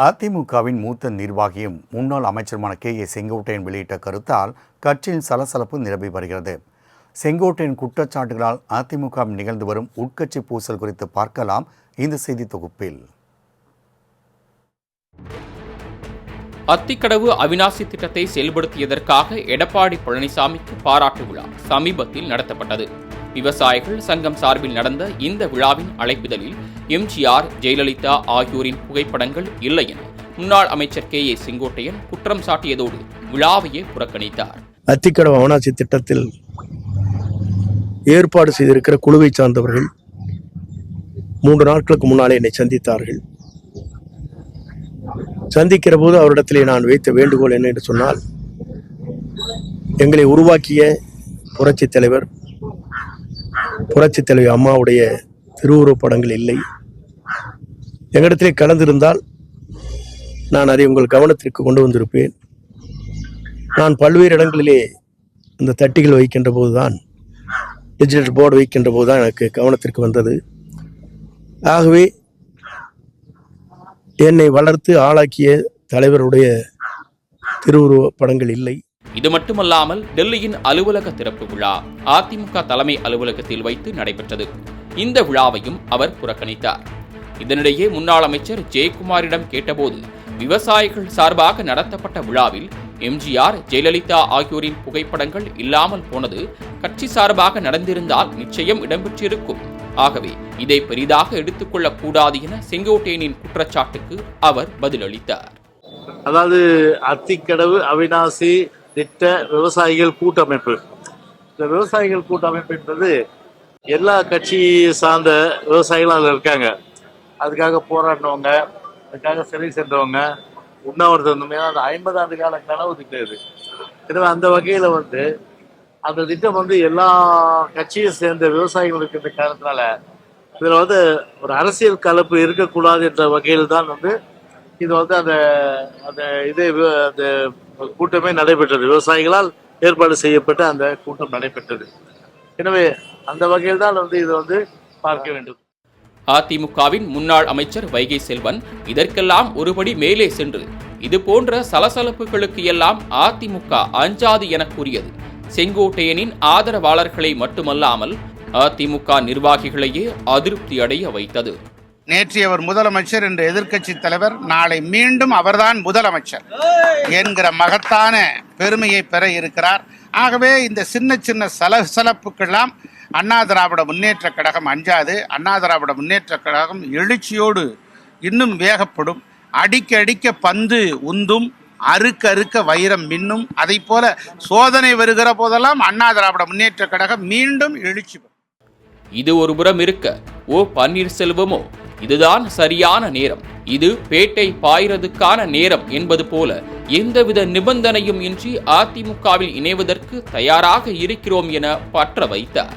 அதிமுகவின் மூத்த நிர்வாகியும் முன்னாள் அமைச்சருமான கே. ஏ. செங்கோட்டையன் வெளியிட்ட கருத்தால் கட்சியின் சலசலப்பு நிரம்பி வருகிறது. செங்கோட்டையன் குற்றச்சாட்டுகளால் அதிமுகவில் நிகழ்ந்து வரும் உட்கட்சி பூசல் குறித்து பார்க்கலாம் இந்த செய்தி தொகுப்பில். அத்திக்கடவு அவினாசி திட்டத்தை செயல்படுத்தியதற்காக எடப்பாடி பழனிசாமிக்கு பாராட்டு விழா சமீபத்தில் நடத்தப்பட்டது. விவசாயிகள் சங்கம் சார்பில் நடந்த இந்த விழாவின் அழைப்பிதழில் எம்ஜிஆர் ஜெயலலிதா ஆகியோரின் புகைப்படங்கள் இல்லை என முன்னாள் அமைச்சர் கே ஏ செங்கோட்டையன் குற்றம் சாட்டியதோடு விழாவையே புறக்கணித்தார். அத்திக்கடவு அவனாசி திட்டத்தில் ஏற்பாடு செய்திருக்கிற குழுவை சார்ந்தவர்கள் மூன்று நாட்களுக்கு முன்னாலே என்னை சந்தித்தார்கள். சந்திக்கிற போது அவரிடத்திலே நான் வைத்த வேண்டுகோள் என்ன என்று சொன்னால் எங்களை உருவாக்கிய புரட்சி தலைவர் புரட்சி தலைவி அம்மாவுடைய திருவுருவப் படங்கள் இல்லை. எங்களிடத்திலே கலந்திருந்தால் நான் அதை உங்கள் கவனத்திற்கு கொண்டு வந்திருப்பேன். நான் பல்வேறு இடங்களிலே இந்த தட்டிகள் வைக்கின்ற போதுதான் டிஜிட்டல் போர்டு வைக்கின்ற போதுதான் எனக்கு கவனத்திற்கு வந்தது. ஆகவே என்னை வளர்த்து ஆளாக்கிய தலைவருடைய திருவுருவ படங்கள் இல்லை. இது மட்டுமல்லாமல் டெல்லியின் அலுவலக திறப்பு விழா அதிமுக தலைமை அலுவலகத்தில் வைத்து நடைபெற்றது. இந்த விழாவையும் அவர் புறக்கணித்தார். இதனிடையே முன்னாள் அமைச்சர் ஜெயக்குமாரிடம் கேட்டபோது விவசாயிகள் சார்பாக நடத்தப்பட்ட விழாவில் எம்ஜிஆர் ஜெயலலிதா ஆகியோரின் புகைப்படங்கள் இல்லாமல் போனது கட்சி சார்பாக நடந்திருந்தால் நிச்சயம் இடம்பெற்றிருக்கும். ஆகவே இதை பெரிதாக எடுத்துக்கொள்ளக் கூடாது என செங்கோட்டையனின் குற்றச்சாட்டுக்கு அவர் பதிலளித்தார். அதாவது அத்திக்கடவு அவிநாசி திட்ட விவசாயிகள் கூட்டமைப்பு. இந்த விவசாயிகள் கூட்டமைப்பு என்பது எல்லா கட்சி சார்ந்த விவசாயிகளும் அதில் இருக்காங்க. அதுக்காக போராடினவங்க அதுக்காக சிறை சென்றவங்க உண்ணாவிரதம் அந்த ஐம்பது ஆண்டு கால கனவு திட்டம் இது எனவே அந்த வகையில் வந்து அந்த திட்டம் வந்து எல்லா கட்சியும் சேர்ந்த விவசாயிகள் இருக்கின்ற காரணத்தினால இதில் வந்து ஒரு அரசியல் கலப்பு இருக்கக்கூடாது என்ற வகையில் தான் வந்து இது வந்து அந்த அந்த இது அந்த கூட்டமே நடைபெற்றது. விவசாயிகளால் ஏற்பாடு செய்யப்பட்ட அந்த கூட்டம் நடைபெற்றது. எனவே அந்த வகையில் தான் வந்து இது வந்து பார்க்க வேண்டும். அதிமுகவின் முன்னாள் அமைச்சர் வைகை செல்வன் இதற்கெல்லாம் ஒருபடி மேலே சென்று. இது போன்ற சலசலப்புகளுக்கு எல்லாம் அதிமுக அஞ்சாது என கூறியது. செங்கோட்டையனின் ஆதரவாளர்களை மட்டுமல்லாமல் அதிமுக நிர்வாகிகளையே அதிருப்தி அடைய வைத்தது. நேற்று அவர் முதலமைச்சர் என்ற எதிர்க்கட்சி தலைவர் நாளை மீண்டும் அவர்தான் முதலமைச்சர் என்கிற மகத்தான பெருமையை பெற இருக்கிறார். ஆகவே இந்த சின்ன சின்ன சலசலப்புக்கெல்லாம் அண்ணா திராவிட முன்னேற்ற கழகம் அஞ்சாது. அண்ணா திராவிட முன்னேற்ற கழகம் எழுச்சியோடு இன்னும் வேகப்படும். அடிக்க அடிக்க பந்து உந்தும். அறுக்க அறுக்க வைரம் மின்னும். அதை போல சோதனை வருகிற போதெல்லாம் அண்ணா திராவிட முன்னேற்ற கழகம் மீண்டும் எழுச்சி இது இது ஒருபுறம் இருக்க. ஓ பன்னீர்செல்வமோ இதுதான் சரியான நேரம். இது பேட்டை பாய்றதுக்கான நேரம் என்பது போல எந்தவித நிபந்தனையும் இன்றி அதிமுகவில் இணைவதற்கு தயாராக இருக்கிறோம் என பற்ற வைத்தார்.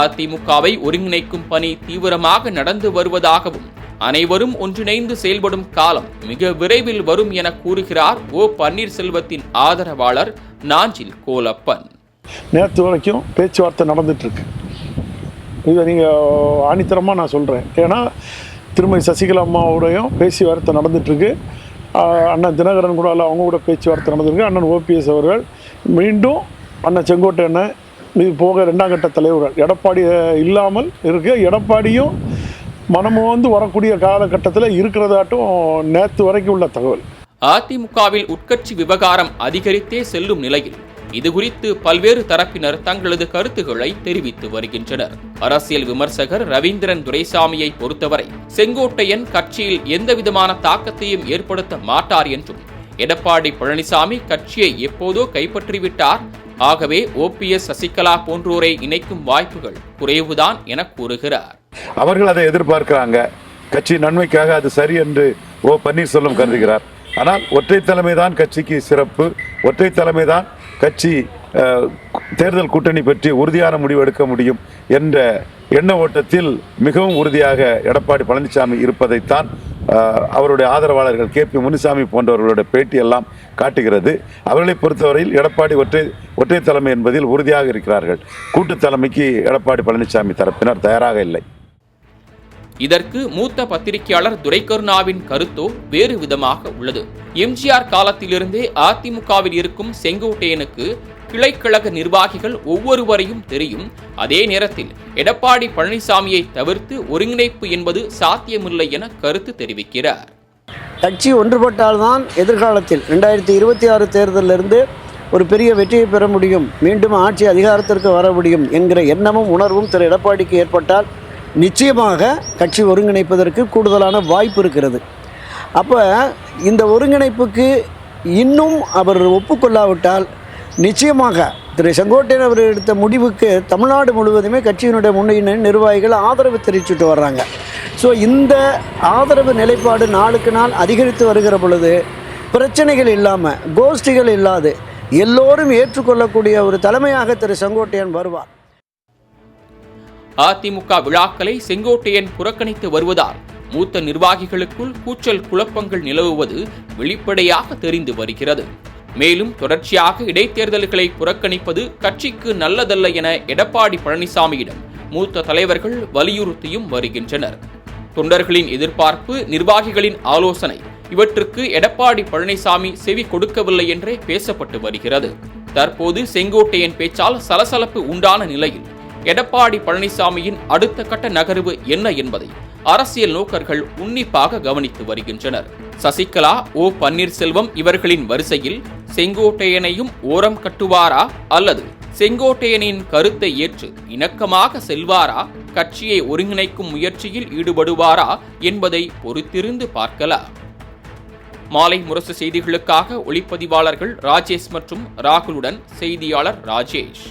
அதிமுகவை ஒருங்கிணைக்கும் பணி தீவிரமாக நடந்து வருவதாகவும் அனைவரும் ஒன்றிணைந்து செயல்படும் காலம் மிக விரைவில் வரும் என கூறுகிறார் ஓ பன்னீர்செல்வத்தின் ஆதரவாளர் நாஞ்சில் கோலப்பன். நேற்று வரைக்கும் பேச்சுவார்த்தை நடந்துட்டு இருக்கு இதை நீங்கள் ஆணித்தரமாக நான் சொல்கிறேன் ஏன்னா திருமதி சசிகலா அம்மாவோடையும் பேச்சுவார்த்தை நடந்துட்டுருக்கு. அண்ணன் தினகரன் கூட அவங்க கூட பேச்சுவார்த்தை நடந்திருக்கு அண்ணன் ஓபிஎஸ் அவர்கள் மீண்டும் அண்ணன் செங்கோட்டை அண்ணன் இது போக ரெண்டாம் கட்ட தலைவர்கள். எடப்பாடி இல்லாமல் இருக்கு எடப்பாடியும் மனமோந்து வந்து வரக்கூடிய காலகட்டத்தில் இருக்கிறதாட்டும் நேற்று வரைக்கும் உள்ள தகவல். அதிமுகவில் உட்கட்சி விவகாரம் அதிகரித்தே செல்லும் நிலையில் இது குறித்து பல்வேறு தரப்பினர் தங்களது கருத்துக்களை தெரிவித்து வருகின்றனர். அரசியல் விமர்சகர் ரவீந்திரன் துரைசாமியை பொறுத்தவரை செங்கோட்டையன் கட்சியில் எந்தவிதமான தாக்கத்தையும் ஏற்படுத்த மாட்டார் என்றும் எடப்பாடி பழனிசாமி கட்சியை எப்போதோ கைப்பற்றிவிட்டார். ஆகவே ஓபிஎஸ் சசிகலா போன்றோரை இணைக்கும் வாய்ப்புகள் குறைவுதான் என கூறுகிறார். அவர்கள் அதை எதிர்பார்க்கிறாங்க. கட்சி நன்மைக்காக அது சரி என்று ஓ பன்னீர்செல்வம் கருதுகிறார். ஆனால் ஒற்றை தலைமை தான் கட்சிக்கு சிறப்பு. ஒற்றை தலைமை தான் கட்சி தேர்தல் கூட்டணி பற்றி உறுதியான முடிவு எடுக்க முடியும் என்ற எண்ண ஓட்டத்தில் மிகவும் உறுதியாக எடப்பாடி பழனிசாமி இருப்பதைத்தான் அவருடைய ஆதரவாளர்கள் கே பி முனுசாமி போன்றவர்களுடைய பேட்டியெல்லாம் காட்டுகிறது. அவர்களை பொறுத்தவரையில் எடப்பாடி ஒற்றை ஒற்றை தலைமை என்பதில் உறுதியாக இருக்கிறார்கள். கூட்டு தலைமைக்கு எடப்பாடி பழனிசாமி தரப்பினர் தயாராக இல்லை. இதற்கு மூத்த பத்திரிகையாளர் துரைகருணாவின் கருத்தோ வேறு விதமாக உள்ளது. எம்ஜிஆர் காலத்திலிருந்தே அதிமுகவில் இருக்கும் செங்கோட்டையனுக்கு கிளைக்கழக நிர்வாகிகள் ஒவ்வொருவரையும் தெரியும். அதே நேரத்தில் எடப்பாடி பழனிசாமியை தவிர்த்து ஒருங்கிணைப்பு என்பது சாத்தியமில்லை என கருத்து தெரிவிக்கிறார். கட்சி ஒன்றுபட்டால்தான் எதிர்காலத்தில் ரெண்டாயிரத்தி இருபத்தி ஆறு தேர்தலிலிருந்து ஒரு பெரிய வெற்றியை பெற முடியும். மீண்டும் ஆட்சி அதிகாரத்திற்கு வர முடியும் என்கிற எண்ணமும் உணர்வும் திரு எடப்பாடிக்கு ஏற்பட்டால் நிச்சயமாக கட்சி ஒருங்கிணைப்பதற்கு கூடுதலான வாய்ப்பு இருக்கிறது. அப்போ இந்த ஒருங்கிணைப்புக்கு இன்னும் அவர் ஒப்புக்கொள்ளாவிட்டால் நிச்சயமாக திரு செங்கோட்டையன் அவர் எடுத்த முடிவுக்கு தமிழ்நாடு முழுவதுமே கட்சியினுடைய முன்னணி நிர்வாகிகள் ஆதரவு தெரிவிச்சுட்டு வர்றாங்க. ஸோ இந்த ஆதரவு நிலைப்பாடு நாளுக்கு நாள் அதிகரித்து வருகிற பொழுது பிரச்சனைகள் இல்லாமல் கோஷ்டிகள் இல்லாது எல்லோரும் ஏற்றுக்கொள்ளக்கூடிய ஒரு தலைமையாக திரு செங்கோட்டையன் வருவார். அதிமுக விழாக்களை செங்கோட்டையன் புறக்கணித்து வருவதால் மூத்த நிர்வாகிகளுக்குள் கூச்சல் குழப்பங்கள் நிலவுவது வெளிப்படையாக தெரிந்து வருகிறது. மேலும் தொடர்ச்சியாக இடைத்தேர்தல்களை புறக்கணிப்பது கட்சிக்கு நல்லதல்ல என எடப்பாடி பழனிசாமியிடம் மூத்த தலைவர்கள் வலியுறுத்தியும் வருகின்றனர். தொண்டர்களின் எதிர்பார்ப்பு நிர்வாகிகளின் ஆலோசனை இவற்றுக்கு எடப்பாடி பழனிசாமி செவி கொடுக்கவில்லை என்றே பேசப்பட்டு வருகிறது. தற்போது செங்கோட்டையன் பேச்சால் சலசலப்பு உண்டான நிலையில் எடப்பாடி பழனிசாமியின் அடுத்த கட்ட நகர்வு என்ன என்பதை அரசியல் நோக்கர்கள் உன்னிப்பாக கவனித்து வருகின்றனர். சசிகலா ஓ பன்னீர்செல்வம் இவர்களின் வரிசையில் செங்கோட்டையனையும் ஓரம் கட்டுவாரா அல்லது செங்கோட்டையனின் கருத்தை ஏற்று இணக்கமாக செல்வாரா? கட்சியை ஒருங்கிணைக்கும் முயற்சியில் ஈடுபடுவாரா என்பதை பொறுத்திருந்து பார்க்கலாம். மாலை முரசு செய்திகளுக்காக ஒளிப்பதிவாளர்கள் ராஜேஷ் மற்றும் ராகுலுடன் செய்தியாளர் ராஜேஷ்.